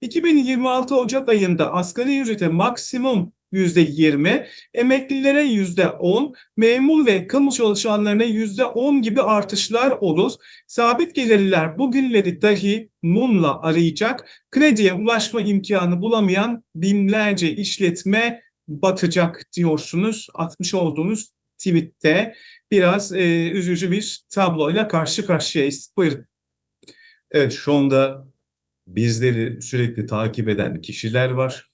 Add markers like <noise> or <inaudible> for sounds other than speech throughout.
2026 Ocak ayında asgari ücrete maksimum %20, emeklilere %10, memur ve kamu çalışanlarına %10 gibi artışlar olur. Sabit gelirliler bugünleri dahi mumla arayacak, krediye ulaşma imkanı bulamayan binlerce işletme batacak diyorsunuz. Atmış olduğunuz tweette biraz e, üzücü bir tabloyla karşı karşıyayız. Buyurun. Evet şu anda bizleri sürekli takip eden kişiler var.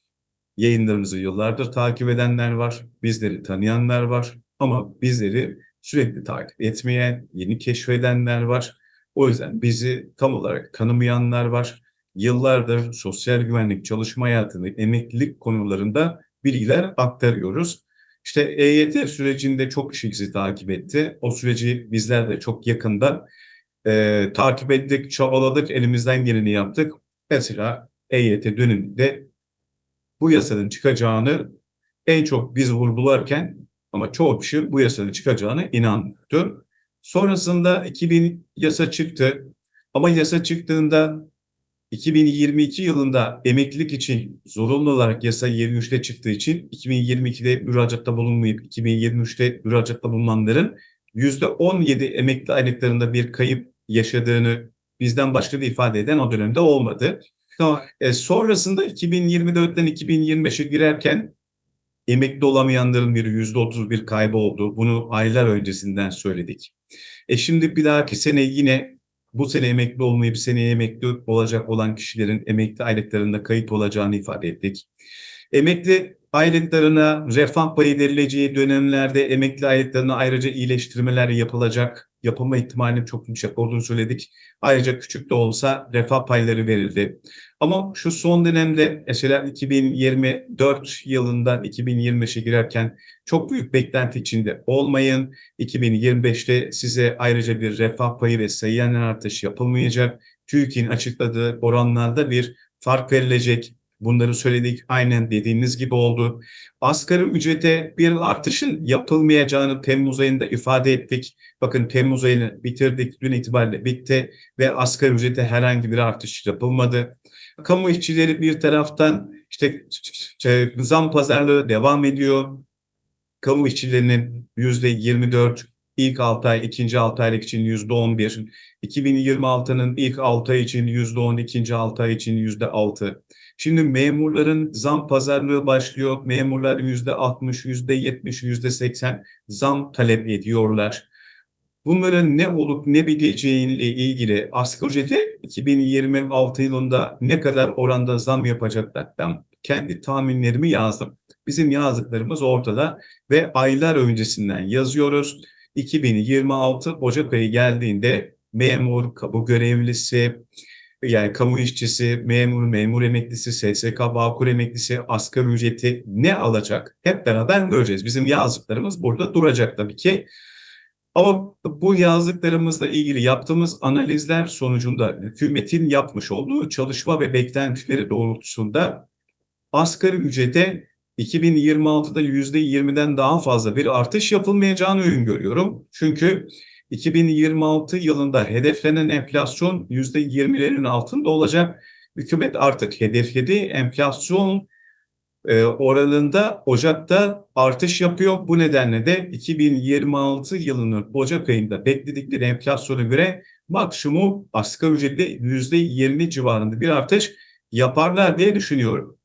Yayınlarımızı yıllardır takip edenler var. Bizleri tanıyanlar var. Ama bizleri sürekli takip etmeyen, yeni keşfedenler var. O yüzden bizi tam olarak tanımayanlar var. Yıllardır sosyal güvenlik çalışma hayatını, emeklilik konularında bilgiler aktarıyoruz. İşte EYT sürecinde çok kişi bizi takip etti. O süreci bizler de çok yakında e, takip ettik, çabaladık, elimizden geleni yaptık. Mesela EYT döneminde bu yasanın çıkacağını en çok biz vurgularken ama çoğu kişi bu yasanın çıkacağına inanmıyordu. Sonrasında 2000 yasa çıktı ama yasa çıktığında 2022 yılında emeklilik için zorunlu olarak yasa 23'te çıktığı için 2022'de müracaatta bulunmayıp 2023'te müracaatta bulunanların %17 emekli aylıklarında bir kayıp yaşadığını bizden başka bir ifade eden o dönemde olmadı. E, sonrasında 2024'ten 2025'e girerken emekli olamayanların bir %31 kaybı oldu. Bunu aylar öncesinden söyledik. E şimdi bir dahaki sene yine bu sene emekli olmayıp seneye emekli olacak olan kişilerin emekli aylıklarında kayıt olacağını ifade ettik. Emekli aylıklarına refah payı verileceği dönemlerde emekli aylıklarına ayrıca iyileştirmeler yapılacak. Yapılma ihtimalinin çok yüksek olduğunu söyledik. Ayrıca küçük de olsa refah payları verildi. Ama şu son dönemde mesela 2024 yılından 2025'e girerken çok büyük beklenti içinde olmayın. 2025'te size ayrıca bir refah payı ve sayıyan artış yapılmayacak. TÜİK'in açıkladığı oranlarda bir fark verilecek. Bunları söyledik. Aynen dediğiniz gibi oldu. Asgari ücrete bir artışın yapılmayacağını Temmuz ayında ifade ettik. Bakın Temmuz ayını bitirdik. Dün itibariyle bitti ve asgari ücrete herhangi bir artış yapılmadı. Kamu işçileri bir taraftan işte zam pazarlığı devam ediyor. Kamu işçilerinin yüzde 24 ilk 6 ay, ikinci 6 aylık için yüzde 11, 2026'nın ilk 6 ay için yüzde 10, ikinci 6 ay için yüzde 6. Şimdi memurların zam pazarlığı başlıyor. Memurlar yüzde 60, yüzde 70, yüzde 80 zam talep ediyorlar. Bunların ne olup ne biteceğiyle ilgili asgari ücrete 2026 yılında ne kadar oranda zam yapacaklar? Ben kendi tahminlerimi yazdım. Bizim yazdıklarımız ortada ve aylar öncesinden yazıyoruz. 2026 Ocak geldiğinde memur, kamu görevlisi, yani kamu işçisi, memur, memur emeklisi, SSK, Bağkur emeklisi, asgari ücreti ne alacak? Hep beraber göreceğiz. Bizim yazdıklarımız burada duracak tabii ki. Ama bu yazdıklarımızla ilgili yaptığımız analizler sonucunda hükümetin yapmış olduğu çalışma ve beklentileri doğrultusunda asgari ücrete 2026'da %20'den daha fazla bir artış yapılmayacağını öngörüyorum. Çünkü 2026 yılında hedeflenen enflasyon %20'lerin altında olacak. Hükümet artık hedefledi. Enflasyon e, oranında Ocak'ta artış yapıyor. Bu nedenle de 2026 yılının Ocak ayında bekledikleri enflasyona göre maksimum asgari ücrette %20 civarında bir artış yaparlar diye düşünüyorum.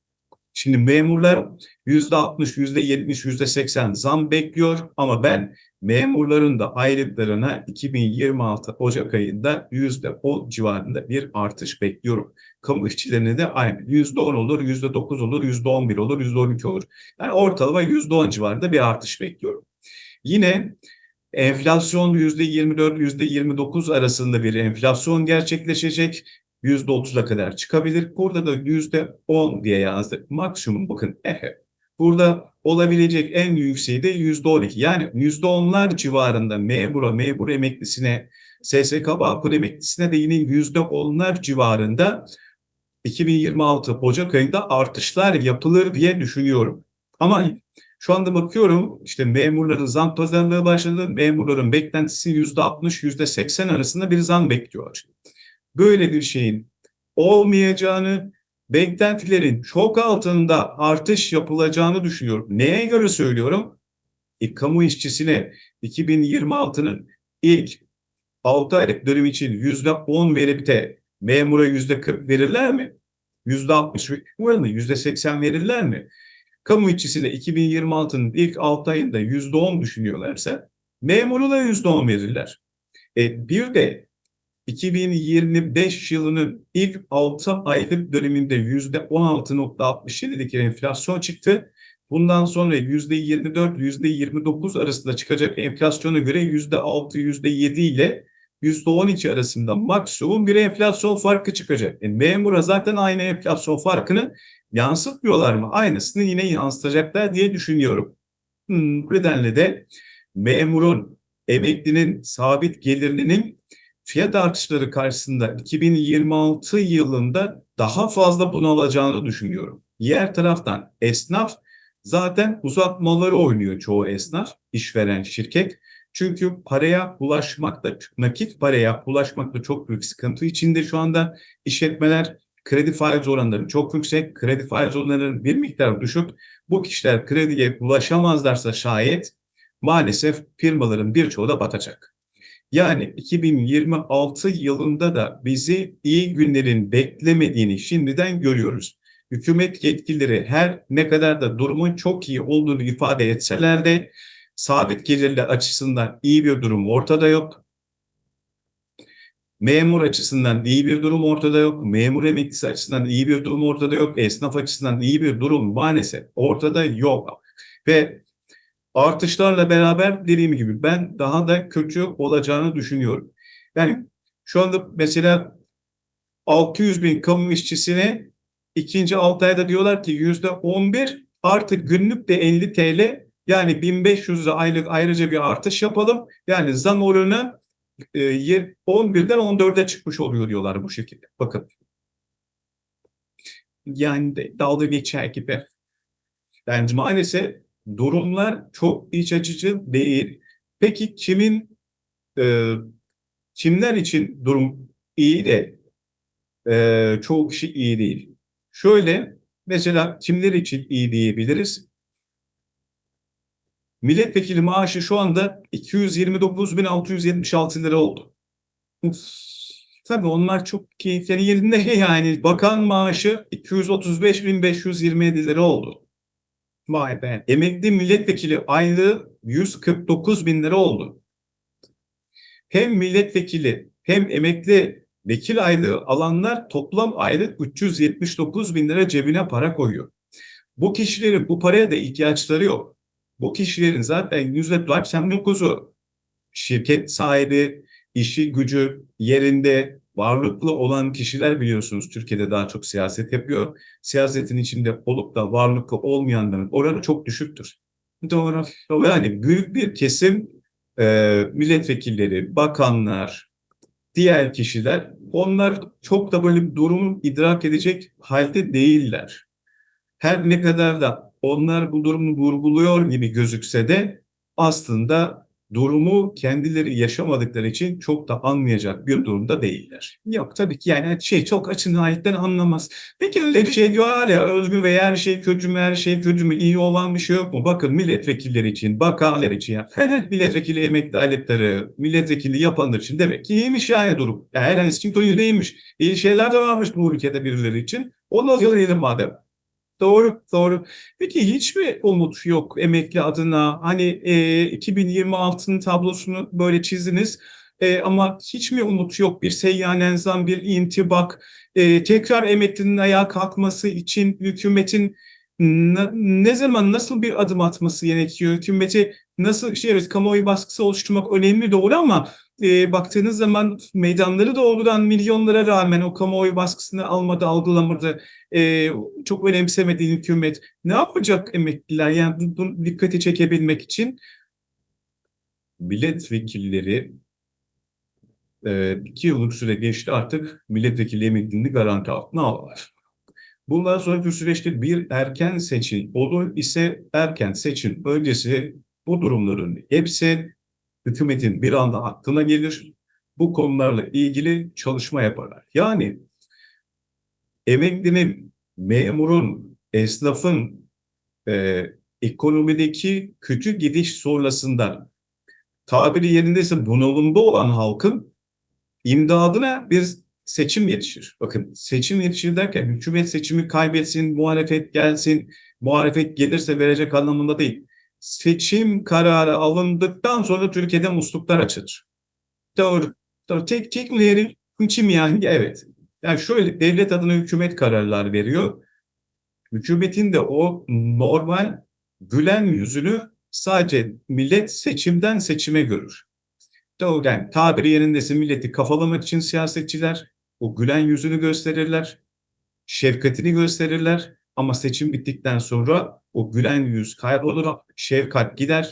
Şimdi memurlar %60, %70, %80 zam bekliyor ama ben memurların da aylıklarına 2026 Ocak ayında %10 civarında bir artış bekliyorum. Kamu işçilerine de aynı %10 olur, %9 olur, %11 olur, %12 olur. Yani ortalama %10 civarında bir artış bekliyorum. Yine enflasyon %24, %29 arasında bir enflasyon gerçekleşecek. %30'a kadar çıkabilir. Burada da %10 diye yazdık. Maksimum bakın ehe. Burada olabilecek en yükseği de %12. Yani %10'lar civarında memura, memur emeklisine, SSK Bağkur emeklisine de yine %10'lar civarında 2026 Ocak ayında artışlar yapılır diye düşünüyorum. Ama şu anda bakıyorum işte memurların zam pazarlığı başladı. Memurların beklentisi %60, %80 arasında bir zam bekliyor. Böyle bir şeyin olmayacağını beklentilerin çok altında artış yapılacağını düşünüyorum. Neye göre söylüyorum? E, kamu işçisine 2026'nın ilk 6 aylık dönem için %10 verip de memura %40 verirler mi? %60 verirler mi? %80 verirler mi? Kamu işçisine 2026'nın ilk 6 ayında %10 düşünüyorlarsa memuru da %10 verirler. E, bir de 2025 yılının ilk 6 aylık döneminde %16.67'lik enflasyon çıktı. Bundan sonra %24, %29 arasında çıkacak enflasyona göre %6, %7 ile %12 arasında maksimum bir enflasyon farkı çıkacak. E, memura zaten aynı enflasyon farkını yansıtmıyorlar mı? Aynısını yine yansıtacaklar diye düşünüyorum. Hmm, bu nedenle de memurun, emeklinin sabit gelirinin fiyat artışları karşısında 2026 yılında daha fazla bunu alacağını düşünüyorum. Diğer taraftan esnaf zaten uzatmaları oynuyor çoğu esnaf, işveren şirket. Çünkü paraya ulaşmakta, nakit paraya ulaşmakta çok büyük sıkıntı içinde şu anda işletmeler kredi faiz oranları çok yüksek, kredi faiz oranlarının bir miktar düşük. Bu kişiler krediye ulaşamazlarsa şayet maalesef firmaların birçoğu da batacak. Yani 2026 yılında da bizi iyi günlerin beklemediğini şimdiden görüyoruz. Hükümet yetkilileri her ne kadar da durumun çok iyi olduğunu ifade etseler de sabit gelirler açısından iyi bir durum ortada yok. Memur açısından iyi bir durum ortada yok. Memur emeklisi açısından iyi bir durum ortada yok. Esnaf açısından iyi bir durum maalesef ortada yok. Ve artışlarla beraber dediğim gibi ben daha da kötü olacağını düşünüyorum. Yani şu anda mesela 600 bin kamu işçisine ikinci 6 ayda diyorlar ki yüzde 11 artık günlük de 50 TL yani 1500 lira aylık ayrıca bir artış yapalım. Yani zam oranı e, 11'den 14'e çıkmış oluyor diyorlar bu şekilde. Bakın. Yani dalga geçer gibi. Yani maalesef durumlar çok iç açıcı değil. Peki kimin e, kimler için durum iyi de e, çoğu kişi iyi değil? Şöyle mesela kimler için iyi diyebiliriz? Milletvekili maaşı şu anda 229.676 lira oldu. Tabii onlar çok keyifleri yerinde <laughs> yani bakan maaşı 235.527 lira oldu. Vay be. Emekli milletvekili aylığı 149 bin lira oldu. Hem milletvekili hem emekli vekil aylığı alanlar toplam aylık 379 bin lira cebine para koyuyor. Bu kişilerin bu paraya da ihtiyaçları yok. Bu kişilerin zaten %99'u şirket sahibi, işi gücü yerinde varlıklı olan kişiler biliyorsunuz Türkiye'de daha çok siyaset yapıyor. Siyasetin içinde olup da varlıklı olmayanların oranı çok düşüktür. Yani büyük bir kesim e, milletvekilleri, bakanlar, diğer kişiler onlar çok da böyle bir durumu idrak edecek halde değiller. Her ne kadar da onlar bu durumu vurguluyor gibi gözükse de aslında durumu kendileri yaşamadıkları için çok da anlayacak bir durumda değiller. Yok tabii ki yani şey çok açın ayetten anlamaz. Peki öyle bir şey diyorlar ya özgür ve her şey kötü mü her şey kötü mü iyi olan bir şey yok mu? Bakın milletvekilleri için, bakanlar için ya. milletvekili emekli aylıkları, milletvekili yapanlar için demek ki iyiymiş yani durum. Yani her için kötü değilmiş. İyi şeyler de varmış bu ülkede birileri için. Onu algılayalım madem. Doğru, doğru. Peki hiç mi umut yok emekli adına? Hani e, 2026'nın tablosunu böyle çizdiniz e, ama hiç mi umut yok? Bir seyyanen zam, bir intibak, e, tekrar emeklinin ayağa kalkması için hükümetin ne, zaman nasıl bir adım atması gerekiyor? Hükümeti nasıl şey kamuoyu baskısı oluşturmak önemli doğru ama e, baktığınız zaman meydanları doğrudan milyonlara rağmen o kamuoyu baskısını almadı, algılamadı. E, çok önemsemediği hükümet ne yapacak emekliler? Yani bunu dikkati çekebilmek için milletvekilleri e, iki yıllık süre geçti artık milletvekili emekliliğini garanti altına aldılar. Bundan sonraki süreçte bir erken seçim olur ise erken seçim öncesi bu durumların hepsi hükümetin bir anda aklına gelir. Bu konularla ilgili çalışma yaparlar. Yani emeklinin memurun, esnafın e, ekonomideki kötü gidiş sonrasında tabiri yerindeyse bunalımda olan halkın imdadına bir seçim yetişir. Bakın seçim yetişir derken hükümet seçimi kaybetsin, muhalefet gelsin, muhalefet gelirse verecek anlamında değil. Seçim kararı alındıktan sonra Türkiye'de musluklar açılır. Doğru. Doğru. Tek teklerin için yani evet. Yani şöyle devlet adına hükümet kararlar veriyor. Hükümetin de o normal gülen yüzünü sadece millet seçimden seçime görür. Doğru. Yani tabiri yerindeyse milleti kafalamak için siyasetçiler o gülen yüzünü gösterirler. Şefkatini gösterirler. Ama seçim bittikten sonra o gülen yüz kaybolur, şefkat gider.